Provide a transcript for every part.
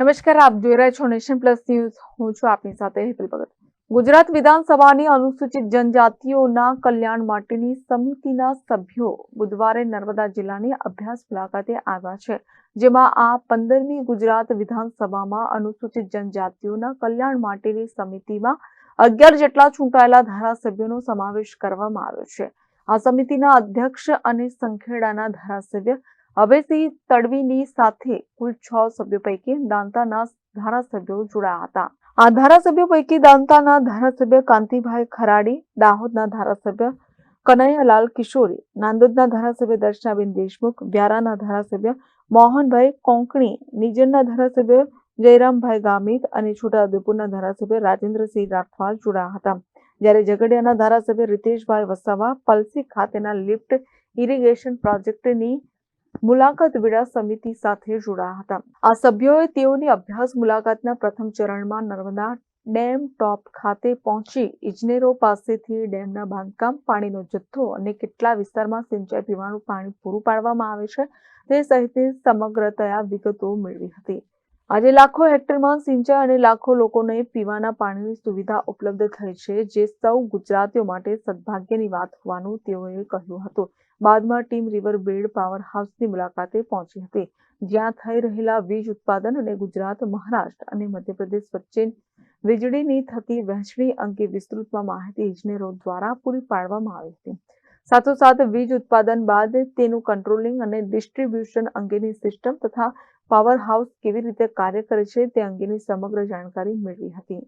નમસ્કાર, આપ જોઈ રહ્યા છો નેશન પ્લસ ન્યૂઝ. હું છું આપની સાથે હેતલ ભગત. ગુજરાત વિધાનસભાની અનુસૂચિત જનજાતિઓના કલ્યાણ માટેની સમિતિના સભ્યો બુધવારે નર્મદા જિલ્લાની અભ્યાસ મુલાકાતે આવ્યા છે, જેમાં આ પંદરમી ગુજરાત વિધાનસભામાં અનુસૂચિત જનજાતિઓના કલ્યાણ માટેની સમિતિમાં અગિયાર જેટલા ચૂંટાયેલા ધારાસભ્યોનો સમાવેશ કરવામાં આવ્યો છે. આ સમિતિના અધ્યક્ષ અને સંખેડાના ધારાસભ્ય અભયસિંહ તડવીની સાથે કુલ છ સભ્યો પૈકી દાંતાના ધારાસભ્યો જોડાયા હતા. આ ધારાસભ્યો પૈકી દાંતાના ધારાસભ્ય કાંતિભાઈ ખરાડી, દાહોદના ધારાસભ્ય કનૈયાલાલ કિશોરી, નાંદોદના ધારાસભ્ય દર્શનાબેન દેશમુખ, વ્યારાના ધારાસભ્ય મોહનભાઈ કોંકણી, નિજરના ધારાસભ્ય જયરામભાઈ ગામિત અને છોટાઉદેપુરના ધારાસભ્ય રાજેન્દ્રસિંહ રાઠવા જોડાયા હતા. જ્યારે ઝઘડિયાના ધારાસભ્ય રીતેશભાઈ વસાવા, પલસી ખાતેના લિફ્ટ ઇરિગેશન પ્રોજેક્ટની મુલાકાત વેળા સમિતિ સાથે જોડાયા હતા. આ સભ્યોએ તેઓની અભ્યાસ મુલાકાતના પ્રથમ ચરણમાં નર્મદા ડેમ ટોપ ખાતે પહોંચી ઇજનેરો પાસેથી ડેમના બાંધકામ પાણીનો જથ્થો અને કેટલા વિસ્તારમાં સિંચાઈ પીવાનું પાણી પૂરું પાડવામાં આવે છે તે સહિતની સમગ્રતયા વિગતો મેળવી હતી. આજે લાખો હેક્ટરમાં સિંચાઈ અને લાખો લોકોને પીવાના પાણીની સુવિધા ઉપલબ્ધ થઈ છે, જે સૌ ગુજરાતીઓ માટે સદભાગ્યની વાત હોવાનું તેઓએ કહ્યું હતું. બાદમાં ટીમ રિવર બેડ પાવર હાઉસની મુલાકાતે પહોંચી હતી. જ્યાં થઈ રહેલા વીજ ઉત્પાદન અને ગુજરાત, મહારાષ્ટ્ર અને મધ્યપ્રદેશ વચ્ચે વીજળીની થતી વહેંચણી અંગે વિસ્તૃતમાં માહિતી ઇજનેરો દ્વારા પૂરી પાડવામાં આવી હતી. સાથોસાથ વીજ ઉત્પાદન બાદ તેનું કંટ્રોલિંગ અને ડિસ્ટ્રીબ્યુશન અંગેની સિસ્ટમ તથા પાવર હાઉસ કેવી રીતે કાર્ય કરે છે તે અંગેની સમગ્ર જાણકારી મેળવી હતી.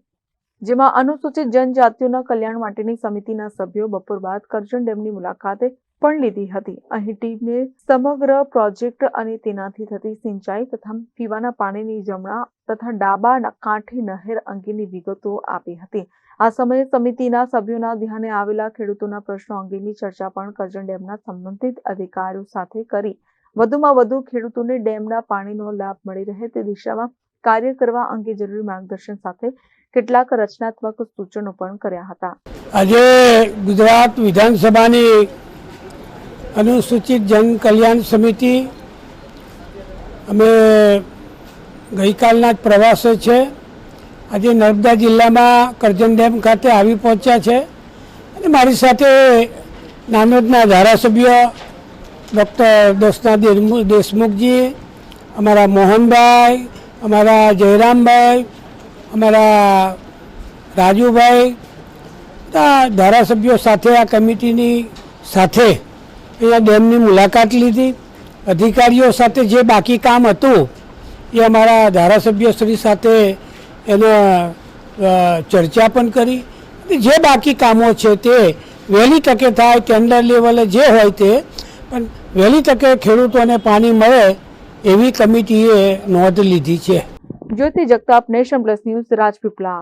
જેમાં અનુસૂચિત જનજાતિઓના કલ્યાણ માટેની સમિતિના સભ્યો બપોર બાદ કરજણ ડેમની મુલાકાતે પણ લીધી હતી. અહીં ટીમે સમગ્ર પ્રોજેક્ટ અને તેનાથી થતી સિંચાઈ તથા પીવાના પાણીની જમણા તથા ડાબા કાંઠે નહેર અંગેની વિગતો આપી હતી. આ સમયે સમિતિના સભ્યોના ધ્યાને આવેલા ખેડૂતોના પ્રશ્નો અંગેની ચર્ચા પણ કરજણ ડેમના સંબંધિત અધિકારીઓ સાથે કરી. વધુમાં વધુ ખેડૂતોને ડેમના પાણીનો લાભ મળી રહે તે દિશામાં કાર્ય કરવા અંગે જરૂરી માર્ગદર્શન સાથે કેટલાક રચનાત્મક સૂચનો પણ કર્યા હતા. આજે ગુજરાત વિધાનસભાની અનુસૂચિત જન કલ્યાણ સમિતિ અમે ગઈકાલના જ પ્રવાસે છે. આજે નર્મદા જિલ્લામાં કરજણ ડેમ ખાતે આવી પહોંચ્યા છે. અને મારી સાથે નાનોદના ધારાસભ્ય ડૉક્ટર દસના દેશમુખજી, અમારા મોહનભાઈ, અમારા જયરામભાઈ, અમારા રાજુભાઈ ધારાસભ્યો સાથે આ કમિટીની સાથે અહીંયા ડેમની મુલાકાત લીધી. અધિકારીઓ સાથે જે બાકી કામ હતું, એ અમારા ધારાસભ્યશ્રી સાથે એને ચર્ચા પણ કરી. જે બાકી કામો છે તે વહેલી તકે થાય, ટેન્ડર લેવલે જે હોય તે, પણ વહેલી તકે ખેડૂતોને પાણી મળે એવી કમિટીએ નોંધ લીધી છે. Jyoti Jagtap nation plus news Rajpipla.